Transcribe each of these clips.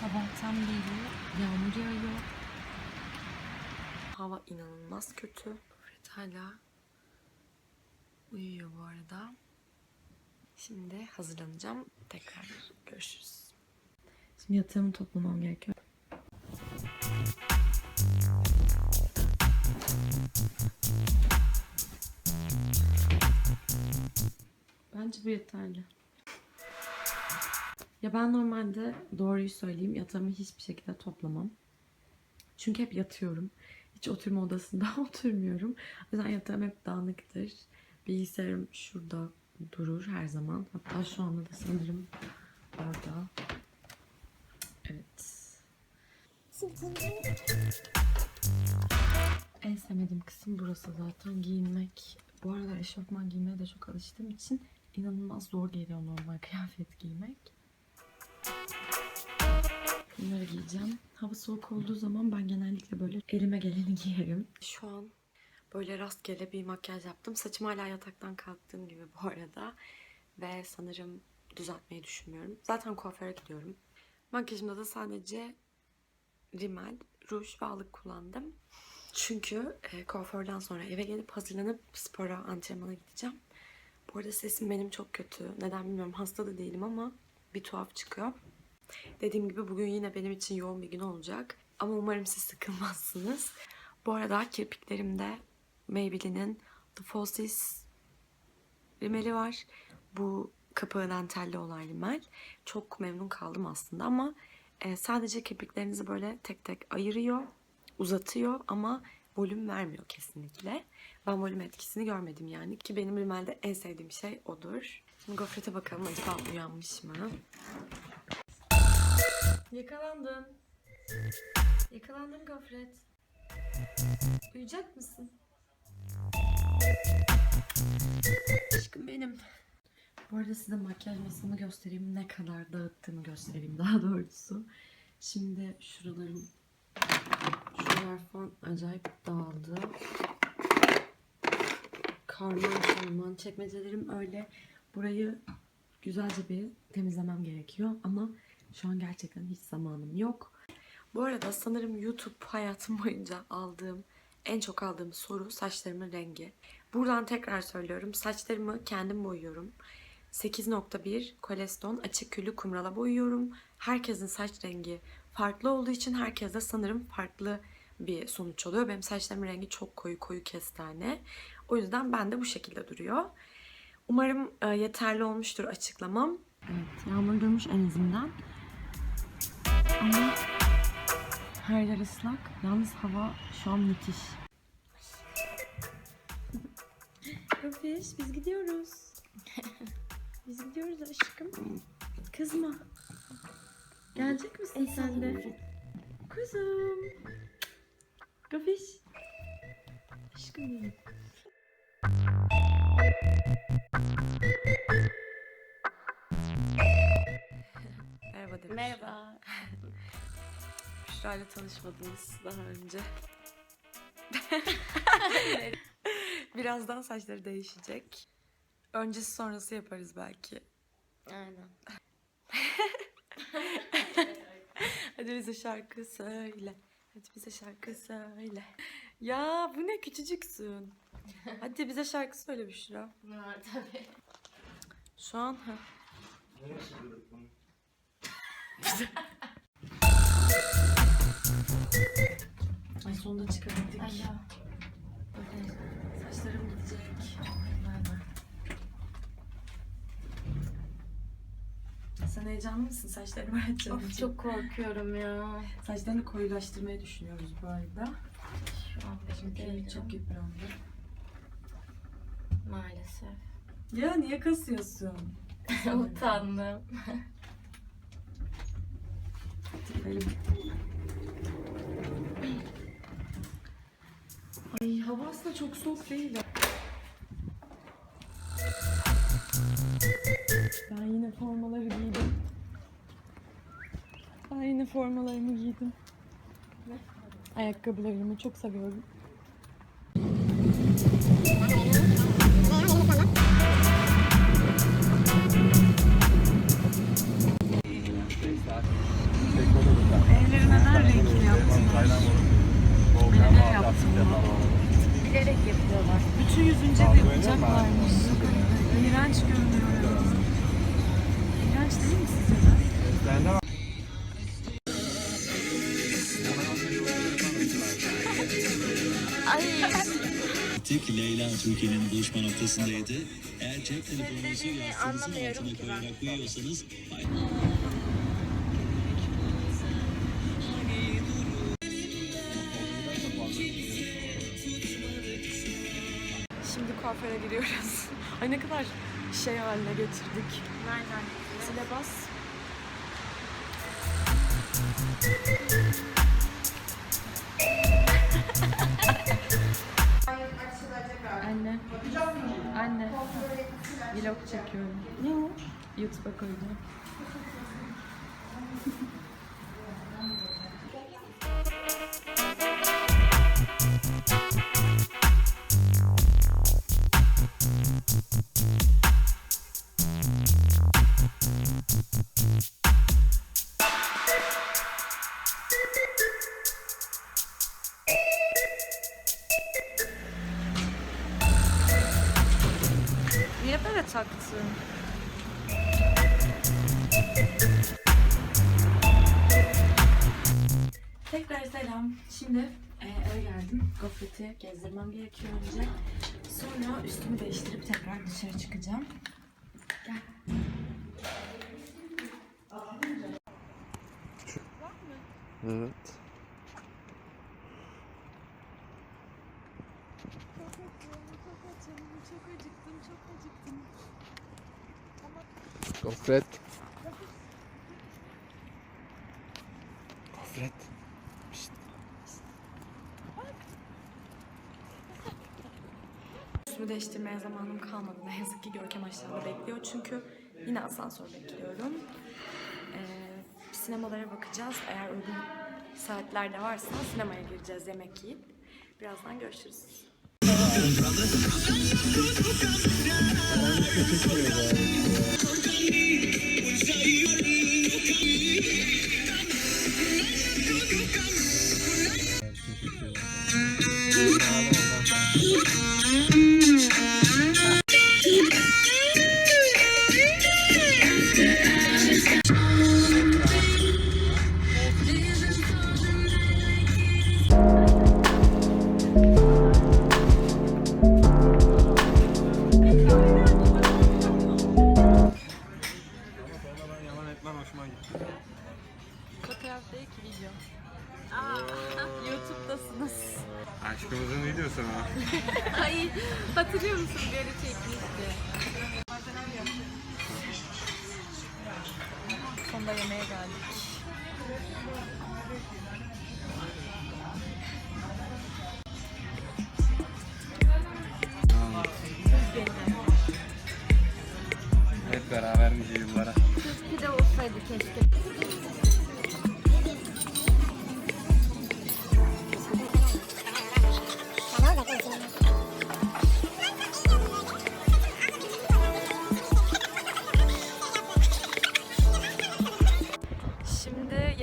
Sabahtan beri yağmur yağıyor. Hava inanılmaz kötü. Fred hala uyuyor bu arada. Şimdi hazırlanacağım. Tekrar görüşürüz. Şimdi yatağımı toplamam gerekiyor. Bence bu yeterli. Ya ben normalde doğruyu söyleyeyim yatağımı hiçbir şekilde toplamam. Çünkü hep yatıyorum. Hiç oturma odasında oturmuyorum. O yüzden yatağım hep dağınıktır. Bilgisayarım şurada durur her zaman. Hatta şu anda da sanırım orada. Evet. En sevmediğim kısım burası zaten giyinmek. Bu arada eşofman giymeye de çok alıştığım için inanılmaz zor geliyor normal kıyafet giymek. Bunları giyeceğim. Hava soğuk olduğu zaman ben genellikle böyle elime geleni giyerim. Şu an böyle rastgele bir makyaj yaptım. Saçım hala yataktan kalktığım gibi bu arada. Ve sanırım düzeltmeyi düşünmüyorum. Zaten kuaföre gidiyorum. Makyajımda da sadece rimel, ruj ve allık kullandım. Çünkü e, kuaförden sonra eve gelip hazırlanıp spora, antrenmana gideceğim. Bu arada sesim benim çok kötü. Neden bilmiyorum. Hasta da değilim ama bir tuhaf çıkıyor. Dediğim gibi bugün yine benim için yoğun bir gün olacak. Ama umarım siz sıkılmazsınız. Bu arada kirpiklerimde Maybelline'in The Falsies rimeli var. Bu kapağı dantelli olan rimel. Çok memnun kaldım aslında ama e, sadece kirpiklerinizi böyle tek tek ayırıyor, uzatıyor ama volüm vermiyor kesinlikle. Ben volüm etkisini görmedim yani ki benim rimelde en sevdiğim şey odur. Şimdi gofrete bakalım acaba uyanmış mı? Yakalandın. Yakalandın gofret. Uyuyacak mısın? Aşkım benim. Bu arada size makyaj masamı göstereyim. Ne kadar dağıttığımı göstereyim daha doğrusu. Şimdi şuralarım şuralar falan acayip dağıldı. Karman çorman çekmecelerim öyle. Burayı güzelce bir temizlemem gerekiyor ama şu an gerçekten hiç zamanım yok. Bu arada sanırım YouTube hayatım boyunca aldığım en çok aldığım soru saçlarımın rengi. Buradan tekrar söylüyorum. Saçlarımı kendim boyuyorum. 8.1 koleston açık küllü kumrala boyuyorum. Herkesin saç rengi farklı olduğu için herkeste sanırım farklı bir sonuç oluyor. Benim saçlarımın rengi çok koyu koyu kestane. O yüzden ben de bu şekilde duruyor. Umarım e, yeterli olmuştur açıklamam. Evet, yağmur durmuş en azından. Ama her yer ıslak. Yalnız hava şu an müthiş. Öpeş, biz gidiyoruz. biz gidiyoruz aşkım. Kızma. Gelecek misin sen de? Kuzum. Gafiş. Aşkım benim. Merhaba demiş. Merhaba. Büşra ile tanışmadınız daha önce. Birazdan saçları değişecek. Öncesi sonrası yaparız belki. Aynen. Hadi bize şarkı söyle. Hadi bize şarkı söyle. Ya bu ne küçücüksün. Hadi bize şarkı söyle Büşra. Var tabii. Şu an ha. Ay sonunda çıkabildik. Alo. Saçlarım gidecek. Sen heyecanlı mısın? Saçlarımı açacağım. Of çok korkuyorum ya. Saçlarını koyulaştırmayı düşünüyoruz bu arada. Şu an Çünkü çok yıprandı. Maalesef. Ya niye kasıyorsun? Utandım. Gidelim. Ay hava aslında çok soğuk değil. Ben yine formaları giydim. Ben yine formalarımı giydim. Ayakkabılarımı çok seviyorum. Evleri neden renkli yaptınız? Neler yaptınız? Bilerek yapıyorlar. Bütün yüzünce de yapacaklarmış. İğrenç görünüyor. İğrenç değil mi size? Tek Leyla Türkiye'nin buluşma noktasındaydı. Eğer cep telefonunuzu yastığınızın altına koyarak uyuyorsanız... Hayır. Kuaföre giriyoruz. Ay ne kadar şey haline getirdik. Nereden? Zile bas. Anne. Anne. Vlog çekiyorum. Ne o? YouTube'a koyacağım. Tekrar selam. Şimdi e, eve geldim. Gofreti gezdirmem gerekiyor önce. Sonra üstümü değiştirip tekrar dışarı çıkacağım. Gel. Evet. Gofret. Gofret. Değiştirmeye zamanım kalmadı. Ne yazık ki Görkem aşağıda bekliyor. Çünkü yine asansör bekliyorum. Ee, sinemalara bakacağız. Eğer uygun saatlerde varsa sinemaya gireceğiz yemek yiyip. Birazdan görüşürüz. Fotoğraf değil ki video. YouTube'dasınız. Aşkımızın videosu mu? Ay hatırlıyor musun bir ara çekmişti. Sonunda yemeğe geldik. Hep beraber nice yıllara. Bir de olsaydı keşke.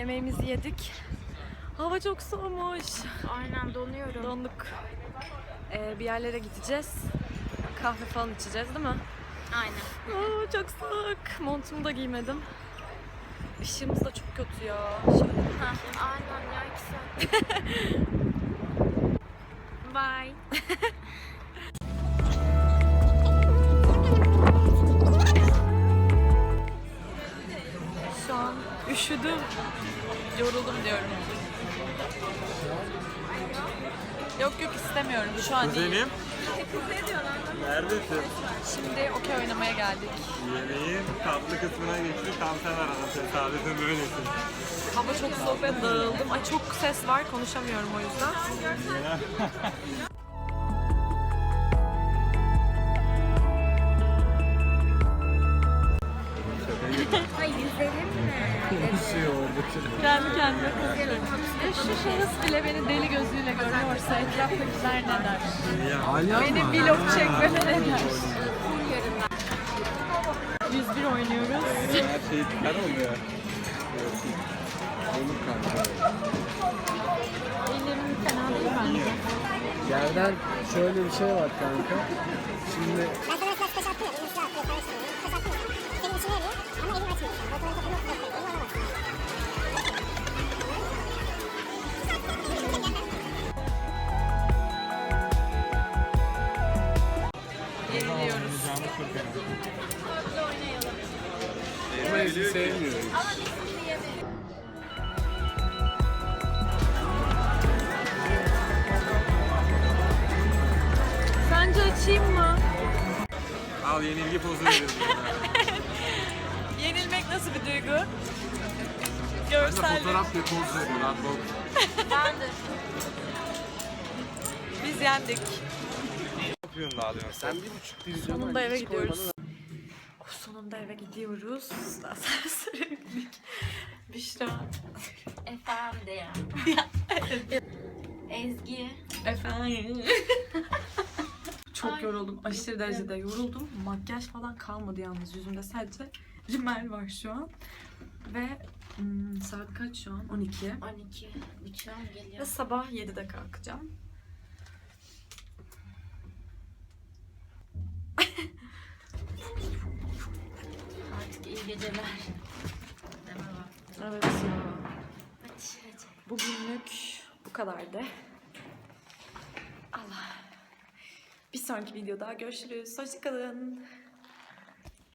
Yemeğimizi yedik. Hava çok soğumuş. Aynen donuyorum. Donduk. Ee, bir yerlere gideceğiz. Kahve falan içeceğiz değil mi? Aynen. Aa, çok soğuk. Montumu da giymedim. Işığımız da çok kötü ya. Şöyle Ha, aynen ya iki saat. Bye. Yoruldum diyorum. Yok yok istemiyorum. Şu an değil. Kuzenim. Neredesin? Şimdi okey oynamaya geldik. Yemeğin tatlı kısmına geçti. Tam sen aradın. Tesadüfen böylesin. Hava çok soğuk ve dağıldım. Ay çok ses var. Konuşamıyorum o yüzden. Kendi kendime. Ya şu şahıs bile beni deli gözüyle görüyorsa etraftakiler ne der? Benim vlog çekmeme ne der? 101 oynuyoruz. Her şey çıkar oluyor. Olur kanka. Ellerim fena değil bence. Yerden şöyle bir şey var kanka. Şimdi Ama Ezgi sevmiyor. Sence açayım mı? Al yenilgi pozu veriyorum. Yenilmek nasıl bir duygu? Ben de Görsel. fotoğraf bir poz veriyorum. Rahat ol. Ben de. Biz yendik. Yapıyorsun da alıyorsun? Sen bir buçuk divizyona Sonunda eve gidiyoruz. Oh, sonunda eve gidiyoruz. Serserilik. Büşra. Efendim. Ezgi. Efendim. Çok Ay, yoruldum. Aşırı derecede yoruldum. Makyaj falan kalmadı yalnız yüzümde. Sadece rimel var şu an. Ve hmm, saat kaç şu an? 12. 12. Uçağım Ve geliyor. sabah 7'de kalkacağım. Geceler. Evet ya. Bugünlük bu kadardı. Allah. Bir sonraki videoda görüşürüz. Hoşçakalın.